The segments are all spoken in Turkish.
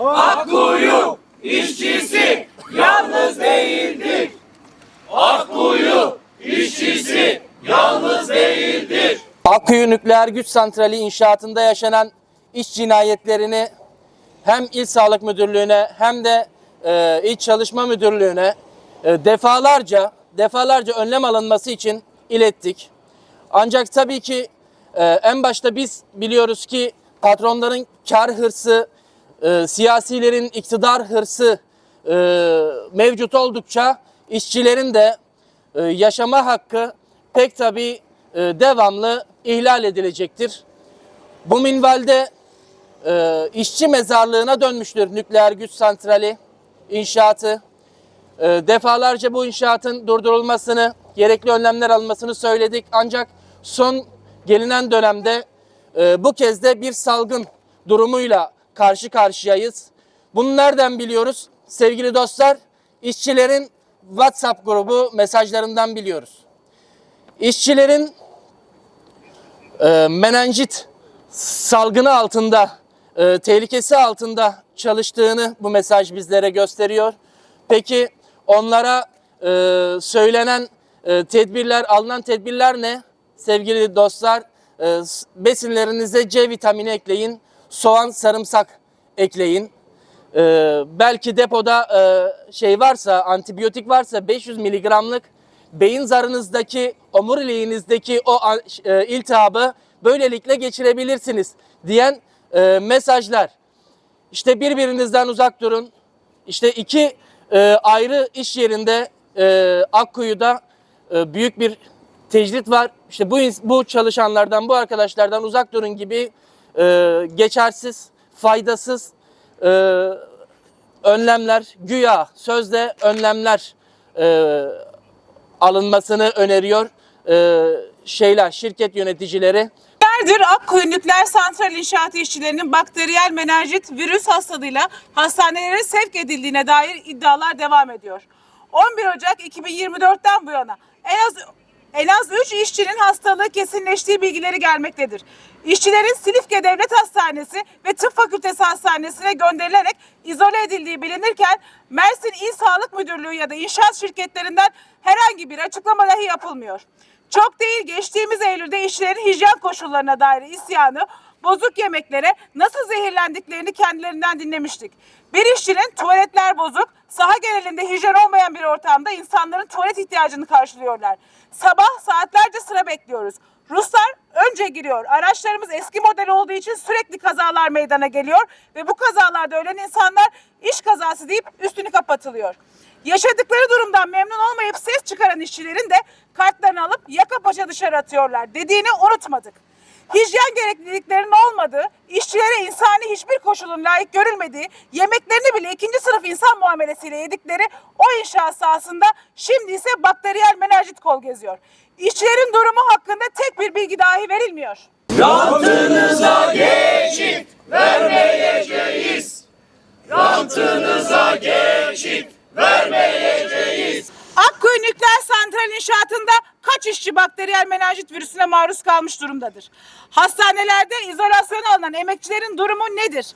Akkuyu işçisi yalnız değildir. Akkuyu işçisi yalnız değildir. Akkuyu Nükleer Güç Santrali inşaatında yaşanan iş cinayetlerini hem İl Sağlık Müdürlüğü'ne hem de e, İl Çalışma Müdürlüğü'ne e, defalarca defalarca önlem alınması için ilettik. Ancak tabii ki e, en başta biz biliyoruz ki patronların kar hırsı, e, siyasilerin iktidar hırsı e, mevcut oldukça işçilerin de e, yaşama hakkı pek tabii e, devamlı ihlal edilecektir. Bu minvalde e, işçi mezarlığına dönmüştür nükleer güç santrali inşaatı. E, defalarca bu inşaatın durdurulmasını, gerekli önlemler alınmasını söyledik. Ancak son gelinen dönemde e, bu kez de bir salgın durumuyla karşı karşıyayız. Bunu nereden biliyoruz? Sevgili dostlar, işçilerin WhatsApp grubu mesajlarından biliyoruz. İşçilerin e, menenjit salgını altında, e, tehlikesi altında çalıştığını bu mesaj bizlere gösteriyor. Peki onlara e, söylenen e, tedbirler, alınan tedbirler ne? Sevgili dostlar, e, besinlerinize C vitamini ekleyin, soğan, sarımsak ekleyin. E, belki depoda e, şey varsa, antibiyotik varsa 500 miligramlık beyin zarınızdaki, omuriliğinizdeki o e, iltihabı böylelikle geçirebilirsiniz diyen e, mesajlar. İşte birbirinizden uzak durun. İşte iki e, ayrı iş yerinde e, Akkuyu'da e, büyük bir tecrit var. İşte bu bu çalışanlardan, bu arkadaşlardan uzak durun gibi e, geçersiz, faydasız e, önlemler, güya sözde önlemler e, alınmasını öneriyor e, şeyler, şirket yöneticileri. Günlerdir Akkuyu Nükleer Santral İnşaatı işçilerinin bakteriyel menenjit virüs hastalığıyla hastanelere sevk edildiğine dair iddialar devam ediyor. 11 Ocak 2024'ten bu yana en az en az 3 işçinin hastalığı kesinleştiği bilgileri gelmektedir. İşçilerin Silifke Devlet Hastanesi ve Tıp Fakültesi Hastanesi'ne gönderilerek izole edildiği bilinirken Mersin İl Sağlık Müdürlüğü ya da inşaat şirketlerinden herhangi bir açıklama dahi yapılmıyor. Çok değil geçtiğimiz Eylül'de işçilerin hijyen koşullarına dair isyanı, bozuk yemeklere nasıl zehirlendiklerini kendilerinden dinlemiştik. Bir işçinin tuvaletler bozuk, saha genelinde hijyen olmayan bir ortamda insanların tuvalet ihtiyacını karşılıyorlar. Sabah saatlerce sıra bekliyoruz. Ruslar önce giriyor. Araçlarımız eski model olduğu için sürekli kazalar meydana geliyor ve bu kazalarda ölen insanlar iş kazası deyip üstünü kapatılıyor. Yaşadıkları durumdan memnun olmayıp ses çıkaran işçilerin de kartlarını alıp yaka paça dışarı atıyorlar dediğini unutmadık. Hijyen gerekliliklerinin olmadığı, işçilere insani hiçbir koşulun layık görülmediği, yemeklerini bile ikinci sınıf insan muamelesiyle yedikleri o inşaat sahasında şimdi ise bakteriyel menenjit kol geziyor. İşçilerin durumu hakkında tek bir bilgi dahi verilmiyor. Rantınıza geçit vermeyeceğiz. Rantınıza geçit vermeyeceğiz. Akkuyu Nükleer inşaatında kaç işçi bakteriyel menenjit virüsüne maruz kalmış durumdadır? Hastanelerde izolasyon alınan emekçilerin durumu nedir?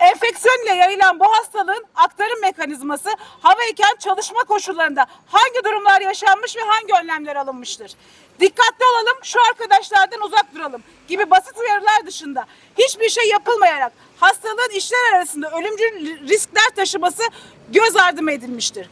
Enfeksiyon ile yayılan bu hastalığın aktarım mekanizması havayken çalışma koşullarında hangi durumlar yaşanmış ve hangi önlemler alınmıştır? Dikkatli olalım, şu arkadaşlardan uzak duralım gibi basit uyarılar dışında hiçbir şey yapılmayarak hastalığın işler arasında ölümcül riskler taşıması göz ardı edilmiştir?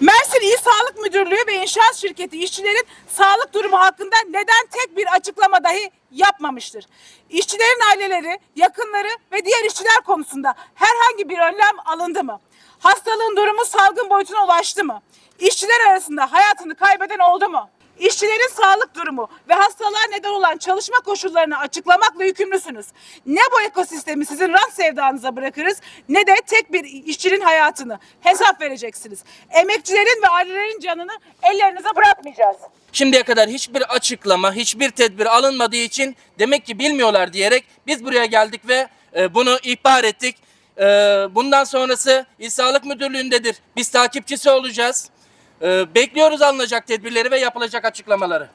Mersin İl Sağlık Müdürlüğü ve inşaat şirketi işçilerin sağlık durumu hakkında neden tek bir açıklama dahi yapmamıştır? İşçilerin aileleri, yakınları ve diğer işçiler konusunda herhangi bir önlem alındı mı? Hastalığın durumu salgın boyutuna ulaştı mı? İşçiler arasında hayatını kaybeden oldu mu? İşçilerin sağlık durumu ve hastalığa neden olan çalışma koşullarını açıklamakla yükümlüsünüz. Ne bu ekosistemi sizin rant sevdanıza bırakırız ne de tek bir işçinin hayatını hesap vereceksiniz. Emekçilerin ve ailelerin canını ellerinize bırakmayacağız. Şimdiye kadar hiçbir açıklama, hiçbir tedbir alınmadığı için demek ki bilmiyorlar diyerek biz buraya geldik ve e, bunu ihbar ettik. E, bundan sonrası İl Sağlık Müdürlüğü'ndedir. Biz takipçisi olacağız. E, bekliyoruz alınacak tedbirleri ve yapılacak açıklamaları.